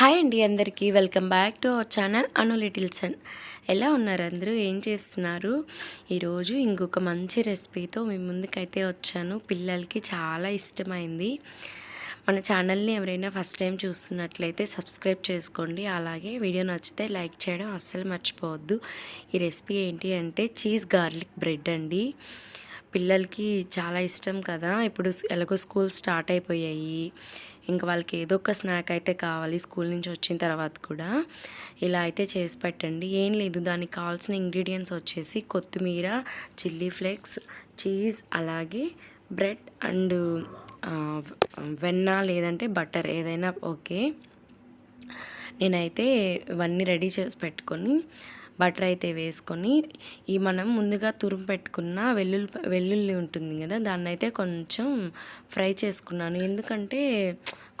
Hi అండి అందరికీ. Welcome back to our channel Anu little son. ఎలా ఉన్నారు అందరూ? ఏం చేస్తున్నారు? ఈరోజు ఇంకొక మంచి రెసిపీతో మీ ముందుకైతే వచ్చాను. పిల్లలకి చాలా ఇష్టమైంది. మన ఛానల్ని ఎవరైనా ఫస్ట్ టైం చూస్తున్నట్లయితే సబ్స్క్రైబ్ చేసుకోండి. అలాగే వీడియో నచ్చితే లైక్ చేయడం అస్సలు మర్చిపోవద్దు. ఈ రెసిపీ ఏంటి అంటే చీజ్ గార్లిక్ బ్రెడ్ అండి. పిల్లలకి చాలా ఇష్టం కదా. ఇప్పుడు ఎలాగో స్కూల్ స్టార్ట్ అయిపోయాయి. ఇంకా వాళ్ళకి ఏదో ఒక స్నాక్ అయితే కావాలి స్కూల్ నుంచి వచ్చిన తర్వాత కూడా. ఇలా అయితే చేసి పెట్టండి. ఏం లేదు దానికి కావాల్సిన ఇంగ్రీడియంట్స్ వచ్చేసి కొత్తిమీర చిల్లీ ఫ్లేక్స్ చీజ్ అలాగే బ్రెడ్ అండ్ వెన్న లేదంటే బటర్ ఏదైనా ఓకే నేనైతే ఇవన్నీ రెడీ చేసి పెట్టుకొని బటర్ అయితే వేసుకొని ఈ మనం ముందుగా తురుము పెట్టుకున్న వెల్లుల్లి వెల్లుల్లి ఉంటుంది కదా దాన్ని అయితే కొంచెం ఫ్రై చేసుకున్నాను. ఎందుకంటే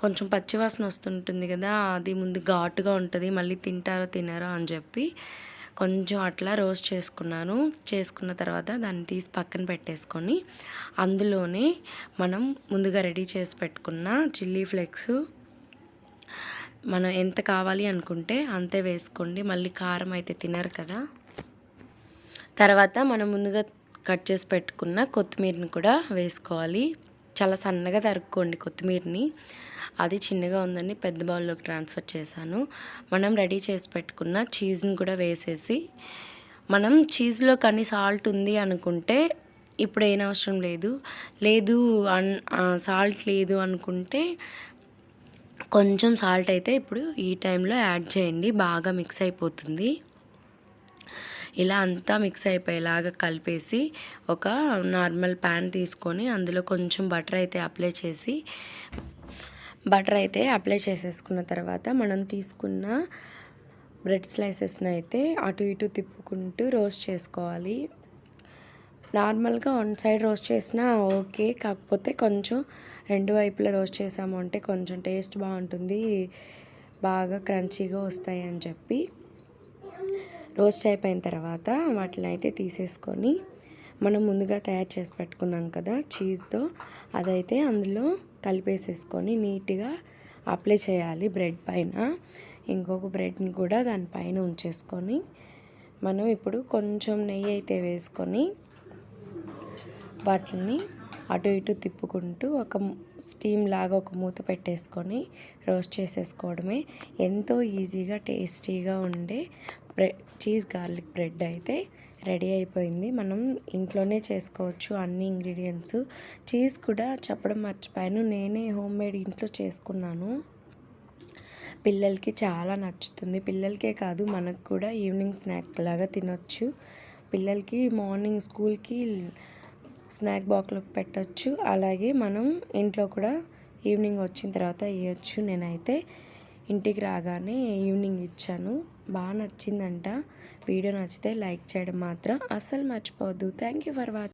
కొంచెం పచ్చివాసన వస్తుంటుంది కదా అది ముందు ఘాటుగా ఉంటుంది మళ్ళీ తింటారో తినారో అని చెప్పి కొంచెం అట్లా రోస్ట్ చేసుకున్నాను. చేసుకున్న తర్వాత దాన్ని తీసి పక్కన పెట్టేసుకొని అందులోనే మనం ముందుగా రెడీ చేసి పెట్టుకున్న చిల్లీ ఫ్లెక్స్ మనం ఎంత కావాలి అనుకుంటే అంతే వేసుకోండి. మళ్ళీ కారం అయితే తినరు కదా. తర్వాత మనం ముందుగా కట్ చేసి పెట్టుకున్న కొత్తిమీరని కూడా వేసుకోవాలి. చాలా సన్నగా తరుక్కోండి కొత్తిమీరని. అది చిన్నగా ఉందని పెద్ద బౌల్లోకి ట్రాన్స్ఫర్ చేశాను. మనం రెడీ చేసి పెట్టుకున్న చీజ్ని కూడా వేసేసి మనం చీజ్లో కానీ సాల్ట్ ఉంది అనుకుంటే ఇప్పుడు ఏం అవసరం లేదు. లేదు అన్ సాల్ట్ లేదు అనుకుంటే కొంచెం సాల్ట్ అయితే ఇప్పుడు ఈ టైంలో యాడ్ చేయండి బాగా మిక్స్ అయిపోతుంది. ఇలా అంతా మిక్స్ అయిపోయేలాగా కలిపేసి ఒక నార్మల్ ప్యాన్ తీసుకొని అందులో కొంచెం బటర్ అయితే అప్లై చేసి బటర్ అయితే అప్లై చేసేసుకున్న తర్వాత మనం తీసుకున్న బ్రెడ్ స్లైసెస్ని అయితే అటు ఇటు తిప్పుకుంటూ రోస్ట్ చేసుకోవాలి. నార్మల్గా వన్ సైడ్ రోస్ట్ చేసినా ఓకే. కాకపోతే కొంచెం రెండు వైపులా రోస్ట్ చేసాము అంటే కొంచెం టేస్ట్ బాగుంటుంది. బాగా క్రంచీగా వస్తాయి అని చెప్పి రోస్ట్ అయిపోయిన తర్వాత వాటిని అయితే తీసేసుకొని మనం ముందుగా తయారు చేసి పెట్టుకున్నాం కదా చీజ్తో అదైతే అందులో కలిపేసేసుకొని నీట్గా అప్లై చేయాలి బ్రెడ్ పైన. ఇంకొక బ్రెడ్ని కూడా దానిపైన ఉంచేసుకొని మనం ఇప్పుడు కొంచెం నెయ్యి అయితే వేసుకొని వాటిని అటు ఇటు తిప్పుకుంటూ ఒక స్టీమ్ లాగా ఒక మూత పెట్టేసుకొని రోస్ట్ చేసేసుకోవడమే ఎంతో ఈజీగా టేస్టీగా ఉండే బ్రెడ్ చీజ్ గార్లిక్ బ్రెడ్ అయితే రెడీ అయిపోయింది. మనం ఇంట్లోనే చేసుకోవచ్చు అన్ని ఇంగ్రీడియంట్స్. చీజ్ కూడా చెప్పడం మర్చిపోయాను. నేనే హోమ్ మేడ్ ఇంట్లో చేసుకున్నాను. పిల్లలకి చాలా నచ్చుతుంది. పిల్లలకే కాదు మనకు కూడా ఈవినింగ్ స్నాక్ లాగా తినొచ్చు. పిల్లలకి మార్నింగ్ స్కూల్కి స్నాక్ బాక్స్లోకి పెట్టచ్చు. అలాగే మనం ఇంట్లో కూడా ఈవినింగ్ వచ్చిన తర్వాత ఇవ్వచ్చు నేనైతే ఇంటికి రాగానే ఈవినింగ్ ఇచ్చాను. బాగా నచ్చిందంట. వీడియో నచ్చితే లైక్ చేయడం మాత్రం అస్సలు మర్చిపోవద్దు. Thank you for watching